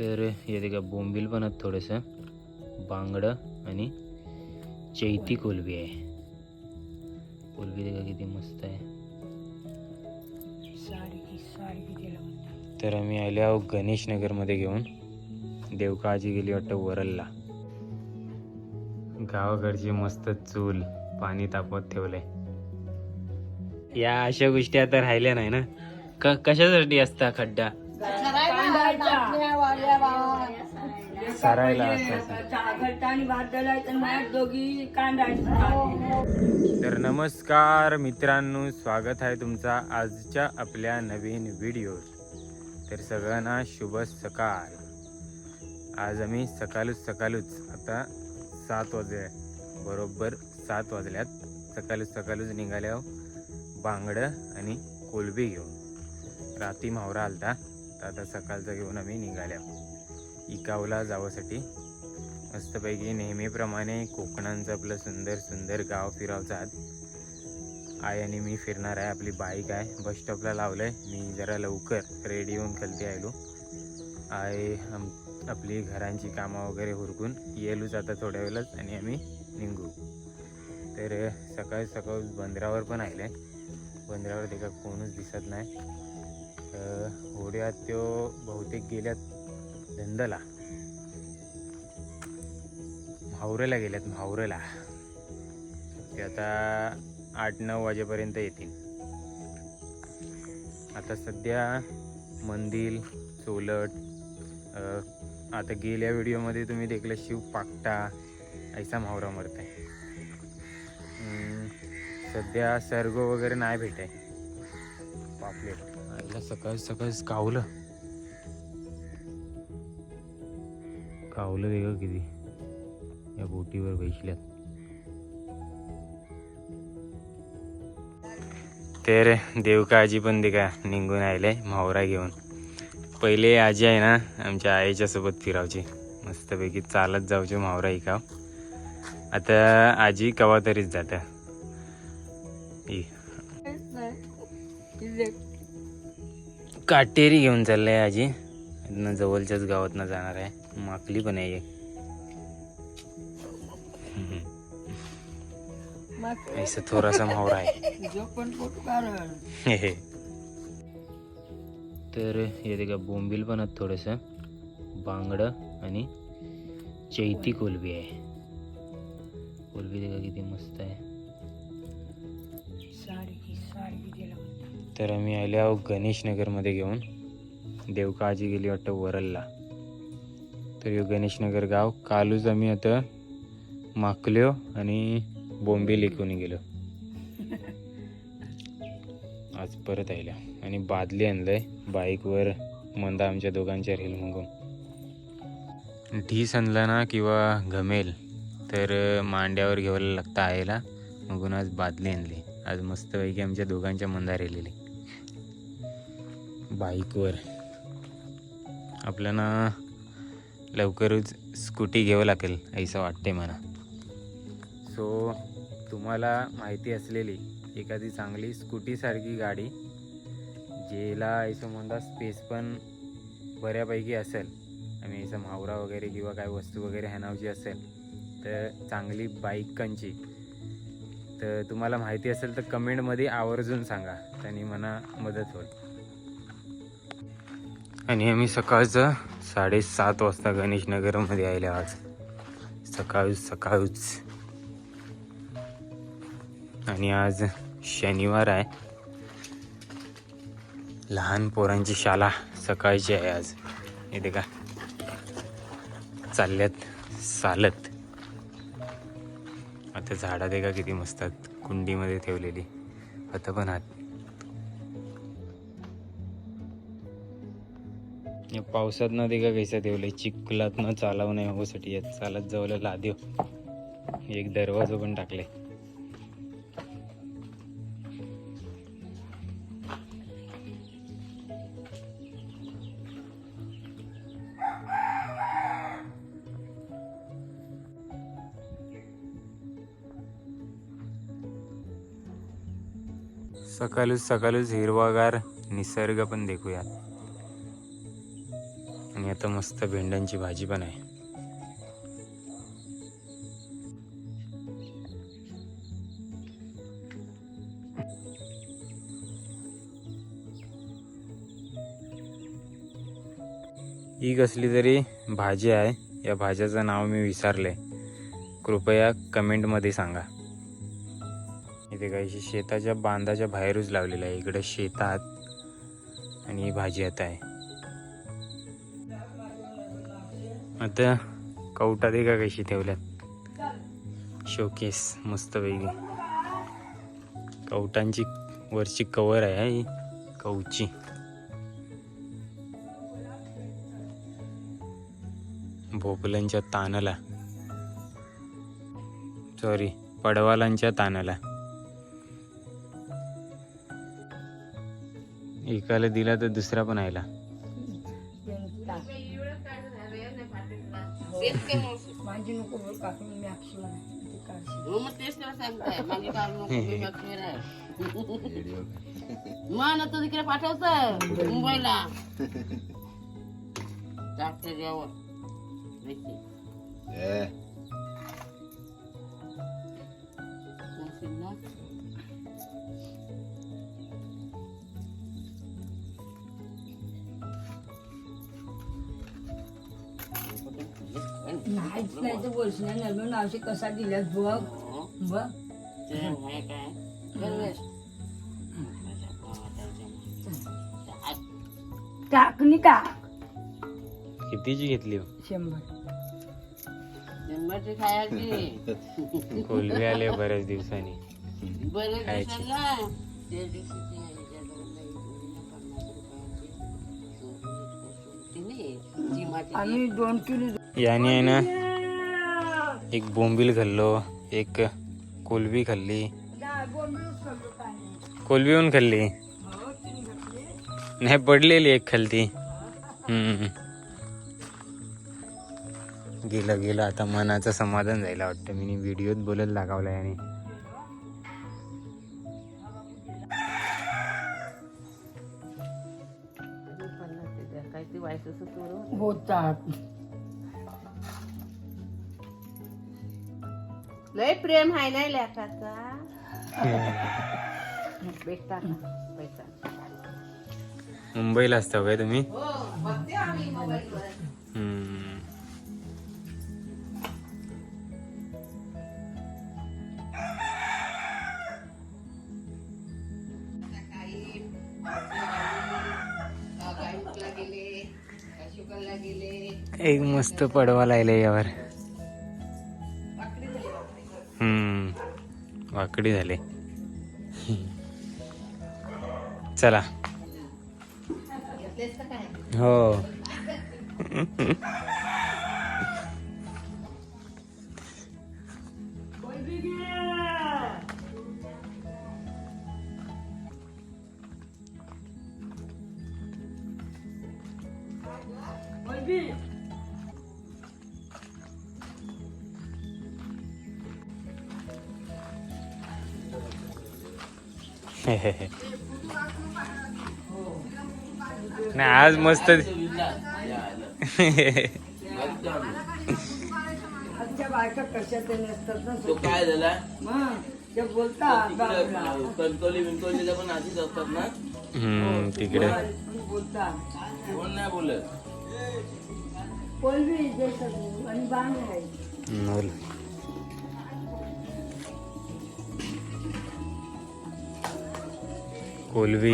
तर हे का बोंबील पण आहेत थोडंसं. बांगडं आणि चैती कोलबी आहे. कोलबी देखा किती मस्त आहे. तर आम्ही आले आहो गणेशनगरमध्ये घेऊन. देवकाळजी गेली वाटतं वरलला. गावाकडची मस्त चूल पाणी तापवत ठेवलंय. या अशा गोष्टी आता राहिल्या नाही ना? क कशासाठी असता खड्डा? सरायला असायचा आणि भात दळायचं माझ्या दोघी कांदायचं तर नमस्कार मित्रांनो स्वागत आहे तुमचा आजच्या आपल्या नवीन व्हिडिओ तर सगळ्यांना शुभ सकाळ. आज आम्ही सकाळूच सकाळूच आता सात वाजले बरोबर सात वाजल्यात. सकाळूच सकाळूच निघाले आहो बांगडं आणि कोलबी घेऊन. राती मावरा आलता तर आता सकाळचं घेऊन आम्ही निघाले आहो इकावला जावासाठी. मस्तपैकी नेहमीप्रमाणे कोकणांचं आपलं सुंदर सुंदर गाव फिरावचं आज आय आणि मी फिरणार आहे आपली बाईक आहे. बस स्टॉपला लावलं आहे मी जरा लवकर रेडी होऊन खालती आलो आय आम आपली घरांची कामं वगैरे हुरकून येलूच आता थोड्या वेळाच आणि आम्ही निघू. तर सकाळी सकाळ बंदरावर पण आहे बंदरावर देखा कोणच दिसत नाही. अं, होड्यात त्यो बहुतेक गेल्यात धंदाला म्हावरेला गेल्यात म्हावरेला. ते आता आठ नऊ वाजेपर्यंत येतील. आता सध्या मंदिर चोलट आता गेल्या व्हिडिओमध्ये तुम्ही देखलं शिव पाकटा ऐसा म्हावरा मरत आहे सध्या सर्गो वगैरे नाही भेटाय आहे पापलेट आईला सकाळ सकाळच कावलं. कावलं वेगळं किती. या बोटीवर बैसल्यात. देवका आजी पण ते का निघून आले म्हावरा घेऊन. पहिले आजी आहे ना आमच्या आईच्या सोबत फिरावची. मस्तपैकी चालत जाऊचे म्हावरा इकाव आता आजी कवा तरीच जात काटेरी घेऊन चाललंय आजी. इथनं जवळच्याच गावातनं जाणार आहे. माकली पण आहे एक. ऐसा थोडासा म्हावरा आहे हे तर हे का बोंबील पण आहेत थोडंसं. बांगडं आणि चैती कोलबी आहे. कोलबी देखा किती मस्त आहे. तर आम्ही आले आहो गणेश नगरमध्ये घेऊन. देवकाळजी गेली वाटतं वरलला. तर हे गणेशनगर गाव. कालूच आम्ही आता माकल्यो आणि बोंबे इकून गेलो. आज परत आयल्या आणि बादली आणलंय. बाईकवर मंदा आमच्या दोघांच्या रेल मागून ढीस आणला ना किंवा घमेल तर मांड्यावर घ्यायला लागतं आयला मगून आज बादली आणली. आज मस्तपैकी आमच्या दोघांच्या मंदा रेलेली. बाईकवर. आपल्याला लवकरच स्कूटी घ्यावं लागेल असं वाटते मला. सो तुम्हाला माहिती असलेली एखादी चांगली स्कूटीसारखी गाडी जेला असं म्हणता स्पेस पण बऱ्यापैकी असेल आणि असं मावरा वगैरे किंवा काय वस्तू वगैरे हॅनावची असेल तर चांगली बाईकांची तर तुम्हाला माहिती असेल तर कमेंटमध्ये आवर्जून सांगा त्यांनी मला मदत होईल. आणि आम्ही सकाळचं साडेसात वाजता गणेशनगरमध्ये आले आज. सकाळीच सकाळीच. आणि आज शनिवार आहे. लहान पोरांची शाळा सकाळची आहे आज. इथे का चालल्यात चालत. आता झाडं दे का किती मस्त आहेत. कुंडीमध्ये ठेवलेली. आता पण आत पावसात न दे का कैसा ठेवलंय चिखलात न चालवू नाही होसाठी यात चालत जवळ लादेव. एक दरवाजा पण टाकले सकाळूच सकाळूच हिरवागार निसर्ग पण देखूया आता मस्त भेंड्यांची भाजी पण आहे. ही कसली तरी भाजी आहे. या भाज्याचं नाव मी विसरले. कृपया कमेंटमध्ये सांगा. इथे काही शेताच्या बांधाच्या बाहेरच लावलेलं आहे. इकडे शेतात आणि ही भाजी आता आहे. आता दे का कशी ठेवल्यात? शोकेस मस्त वेगळी कवटांची वरची कवर आहे ही कवची. भोपल्यांच्या तानाला. सॉरी पडवालांच्या तानाला. एकाला दिला तर दुसरा पण आयला. माझी नको बोल काकू मी अक्षर आहे. ते काढशील. मग तेच त्याला सांगताय मागे काढू नको मी बघणार आहे. मग ना तू तिकडे पाठवत मुंबईला डॉक्टर यावर माहिती. नाहीच नाही तर बोलशील नाही नर्मन मावशी कसा दिल्यास बघ बघ. टाकणी टाक कितीची घेतली हो? शंभर खायची कोलबे आले बऱ्याच दिवसांनी खायची. त्या दिवशी ते इकडून पन्नास रुपयाची ती. आम्ही दोन किलो याने आहे ना एक बोंबील खाल्लो एक कोलबी खाल्ली। कोलबी पण खाल्ली? नाही पडलेली एक खालती। गेलं गेलं आता मनाचं समाधान जायला वाटतं. मी व्हिडिओत बोलत लागावला याने. होतात लय प्रेम आहे नाही लेखाचा. भेटता पैसा. मुंबईला असता काय तुम्ही? हो बघते आम्ही मोबाईलवर. हम्म. एक मस्त पडवा लायले यावर. हम्म. वाकडी झाले. चला. हो. नाही आज मस्त. आजच्या बायका कशा ते नसतात ना तो काय झाला? मग ते बोलतात बाबा. कणकवली बिंकवलीला पण अशीच असतात ना? हम्म, तिकडे. पण बोलतात. कोण नाही बोलत? कोलबी आणि बांग आहे बोल. कोलवी.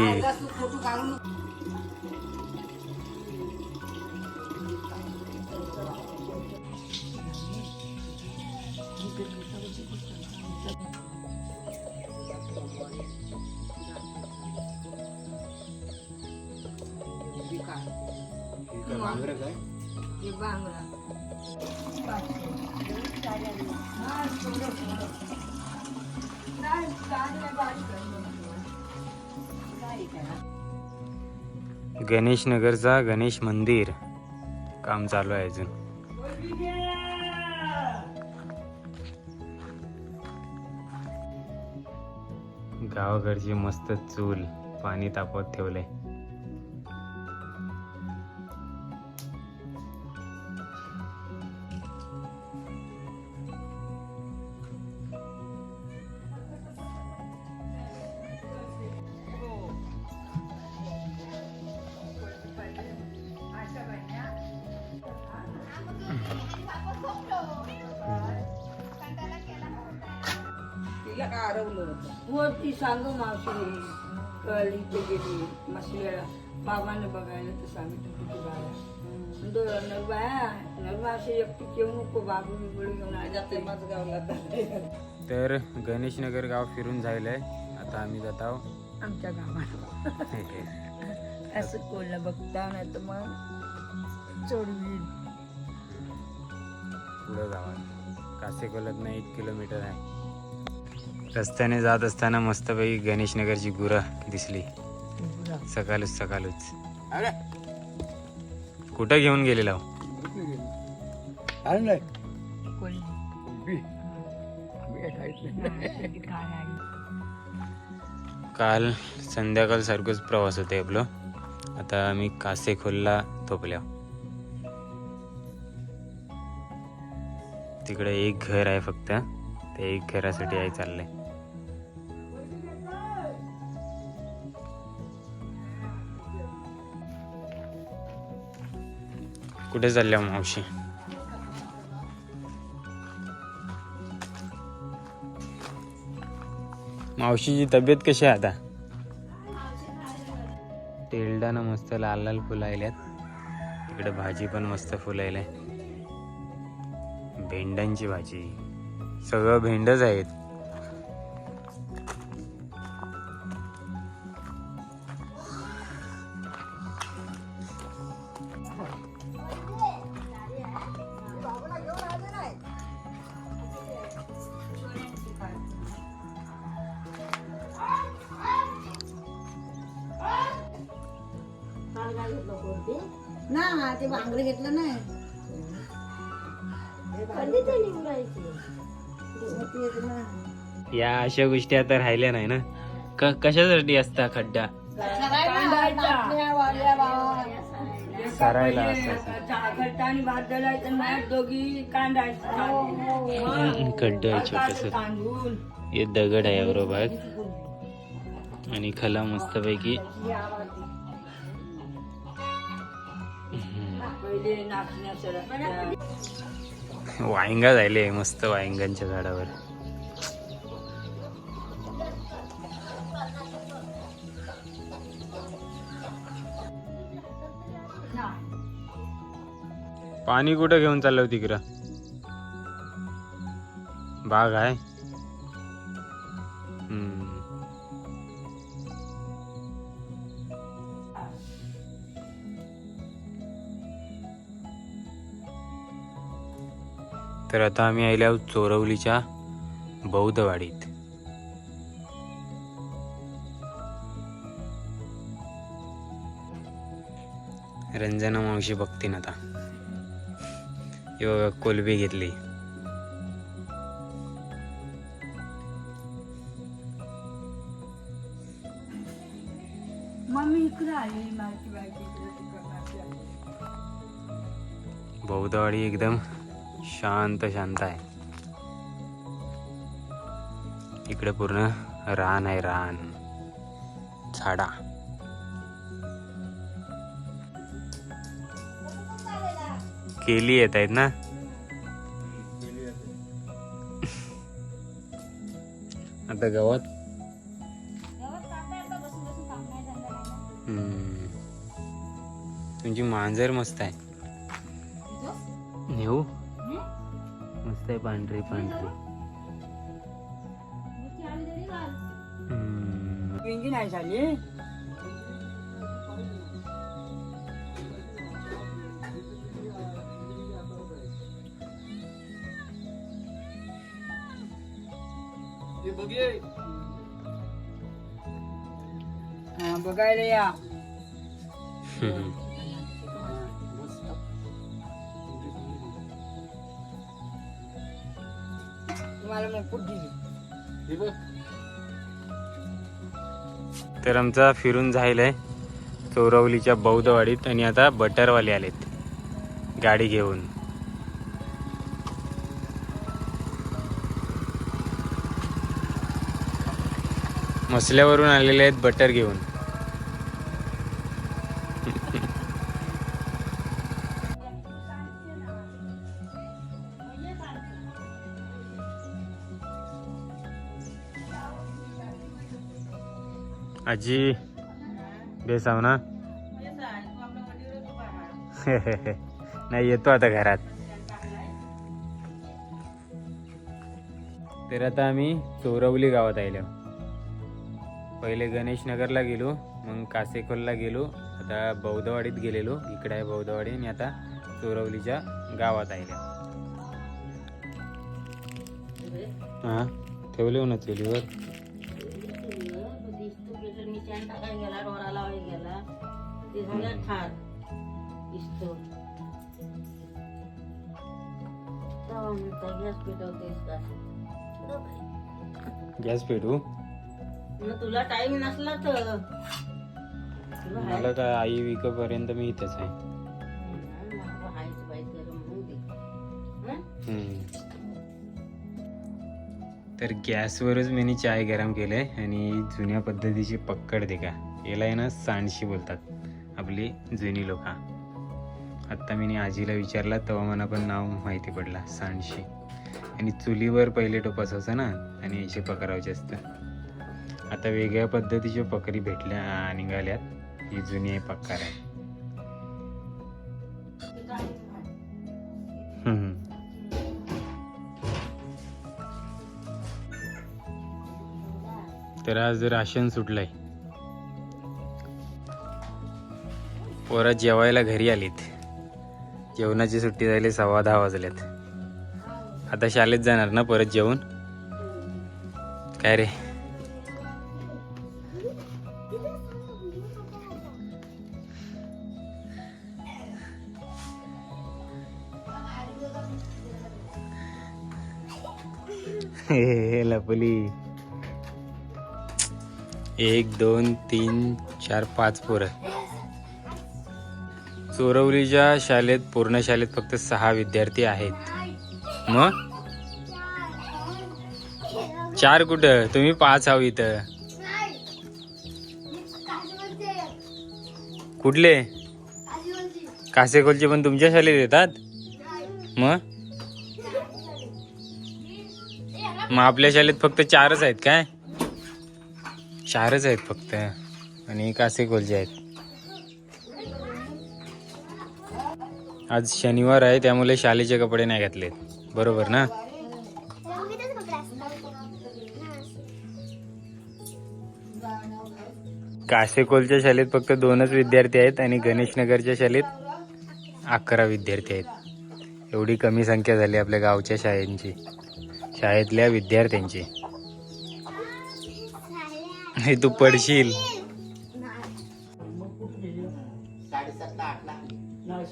हे बांगडा. गणेश नगरचा गणेश मंदिर. काम चालू आहे अजून. गावाकडची मस्त चूल. पाणी तापवत ठेवलंय. वरती सांगू मावशी कळली ते गेली. मसल्याला बाबाने बघायला तर सांगितलं किती बाया दो नरबाया नरबा असे एकटी येऊ नको बाबू बिबळी घेऊन जाते माझं गावला तर गणेशनगर गाव फिरून झालंय. आता आम्ही जात आहोत. आमच्या गावाला. असं कोल्हा बघता नाही तर मग चोडवी पुढं गावात कासे कोलत एक किलोमीटर आहे. रस्त्याने जात असताना मस्तपैकी गणेशनगरची गुरं दिसली. सकाळच सकाळच. कुठं घेऊन गेलेला हो? काल संध्याकाळ सारखंच प्रवास होते आपलं. आता आम्ही कासे खोलला थोपल्या. तिकडे एक घर आहे फक्त. त्या एक घरासाठी आहे चाललंय. कुठे चालल्या मावशी? मावशीची तब्येत कशी आहे आता? तेलडानं मस्त लाल लाल फुलायल्यात तिकडे भाजी पण मस्त फुलायलाय भेंड्यांची भाजी. सगळं भेंडच आहेत. ना ते भांगरे घेतलं नाही या अशा गोष्टी आता राहिल्या नाही ना. क कशासाठी असता खड्डा? सरायला घट्टा आणि भात दळायचं नाही दोघी कांदायचं खड्डा आहे छोटस. तांदूळ हे दगड आहे बरोबर. आणि खला मस्तपैकी पहिले नाचण्याचं. वायंगा झाले मस्त वायंगांच्या झाडावर. पाणी कुठं घेऊन चाललं तिकडं? बाग आहे. तर आता आम्ही आहोत चोरवलीच्या बौद्धवाडीत. रंजना मावशी बघतीन आता. बघा कोलबी घेतली. बौद्धवाडी एकदम शांत शांत आहे. इकडे पूर्ण रान आहे रान. झाडा. केली येत आहेत ना? आता गावात. तुमची मांजर मस्त आहे. नेऊ? मस्त आहे पांढरी पांढरी हम्म. पिंगी नाही झाली हा बघायला या तुम्हाला मग कुठे दिली? तर आमचा फिरून झालंय चोरवलीच्या बौद्धवाडीत आणि आता बटरवाले आलेत. गाडी घेऊन. मसल्यावरून आलेले आहेत बटर घेऊन. आजी बेसाव ना? नाही येतो आता घरात. तर आता आम्ही चोरवली गावात आलो पहिले गणेशनगरला गेलो मग कासेकोलला गेलो आता बौद्धवाडीत गेलेलो. इकडे आहे बौद्धवाडी आणि आता चोरवलीच्या गावात आल्या हां? ठेवले हो ना चुलीवर ते झालं ठार इस्तो तेव्हा म्हणता गॅस पेटवतेस का. गॅस पेटू मग तुला टाइम नसला तर. तुला हाय- मला काय आई विकेपर्यंत मी इथंच आहे. मला हायच बाई कर म्हणून दे. हं? हम्म. तर गॅसवरच मी चाय गरम केलंय आणि जुन्या पद्धतीची पक्कड दे का. याला आहे ना सांडशी बोलतात. आपली जुनी लोक. आत्ता मी आजीला विचारला तेव्हा मला पण नाव माहिती पडला सांडशी. आणि चुलीवर पहिले टोपासायचं ना आणि याचे पकरावचे असतं आता वेगळ्या पद्धतीच्या पकरी भेटल्या निघाल्यात. ही जुनी आहे पक्कार आहे. तर आज राशन सुटलंय. पोरं जेवायला घरी आलीत. जेवणाची सुट्टी झाली सव्वा दहा वाजल्यात आता शाळेत जाणार ना परत जेवून? काय रे? हे लपली. एक दोन तीन चार पाच पोरं. चोरवलीच्या शाळेत पूर्ण शाळेत फक्त सहा विद्यार्थी आहेत. मग? चार कुठं? तुम्ही पाच आहो इथं. कुठले? कासेकोलचे पण तुमच्या शाळेत येतात? मग? मग आपल्या शाळेत फक्त चारच आहेत काय? चारच आहेत फक्त. आणि कासेकोलचे आहेत. आज शनिवार आहे त्यामुळे शाळेचे कपडे नाही घातले बरोबर ना? कासेकोलच्या शाळेत फक्त दोनच विद्यार्थी आहेत आणि गणेशनगरच्या शाळेत अकरा विद्यार्थी आहेत. एवढी कमी संख्या झाली आपल्या गावच्या शाळेंची शाळेतल्या विद्यार्थ्यांची. तू पडशील.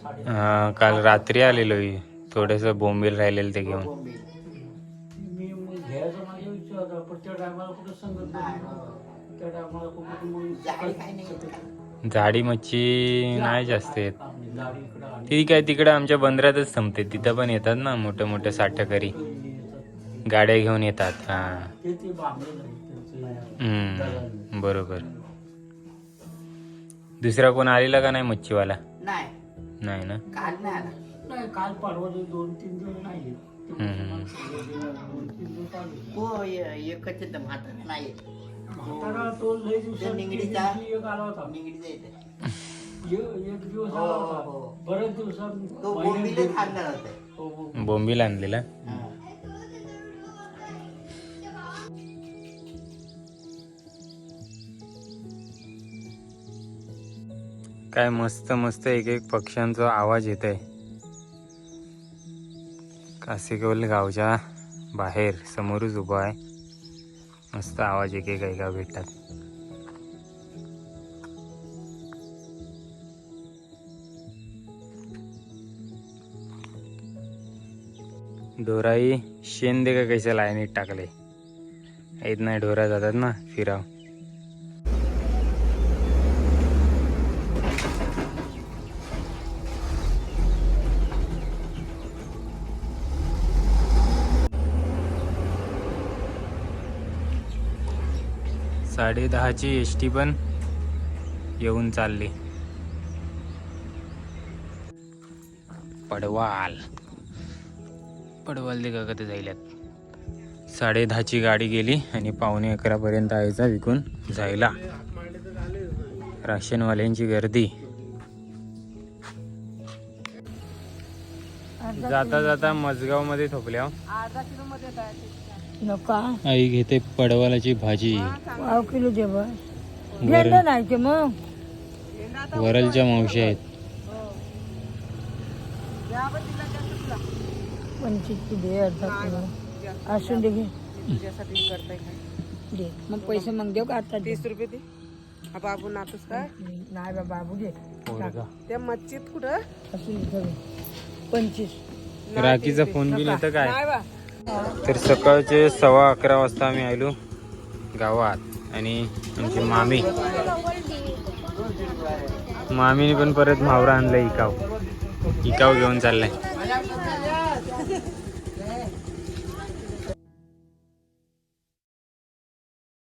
हा, काल रात्री आलेलो थोडस बोंबील राहिलेलं ते घेऊन. मी मग घ्यायचं माझ्या विचार होता पण त्या टायमाला कुठं संगत नाही. त्या टायमाला कुठं मग झाडी मच्छी नाही जास्त येत. आपली गाडी इकडं आली ती काय तिकडं आमच्या बंदरातच संपते. तिथं पण येतात ना मोठे मोठे साठकरी. गाड्या घेऊन येतात हा. ते ते बांधलं नाही त्यांचं. हम्म, बरोबर. दुसरा कोण आलेला का नाही मच्छीवाला? नाही. नाही ना काल नाही आला नाही काल परवा दिवशी दोन तीन दिवस नाही. दोन तीन दिवस हो य- एकच येतं म्हातारा नाही येत. म्हातारा तो लय दिवसांनी निगडीचा? एक आला होता निगडीचं येतं. एक एक दिवस हो, आला हो, होता हो. दिवसांनी तो महिन्यात होता हो, हो. बोंबील आणलेला हा. काय मस्त मस्त एक एक पक्ष्यांचा आवाज येत आहे कासेकवल गावच्या बाहेर समोरच उभा आहे. मस्त आवाज एक एक ऐका भेटतात. ढोराई शेण दे का कैसे लाईनीत टाकले येत नाही ढोरा जातात ना फिराव. साडे दहाची एस टी पण येऊन चालली. पडवाल. पडवाल दे का कधी जायल्यात. साडे दहाची गाडी गेली आणि पावणे अकरापर्यंत यायचा विकून जायला. राशनवाल्यांची गर्दी. जाता जाता मजगावमध्ये थोपल्या नका. आई घेते पडवलाची भाजी. पाव किलो दे बस वर गेंडा नाही ते मग. वरलच्या मावशी आहेत. पंचवीस दे अर्धा किलो. असून दे घे. दे. मग पैसे मग देऊ का आता? तीस रुपये दे. हा बाबू नातूस काय नाही बा बाबू दे पोरगा. त्या मस्जिद कुठं? असून दे सगळे. पंचवीस. राखीचा फोन बिन येतं काय? नाही बा. तर सकाळचे सव्वा अकरा वाजता आम्ही आलो गावात आणि आमची मामी मामीने पण परत मावरा आणलाय इकाव. इकाव घेऊन चाललाय.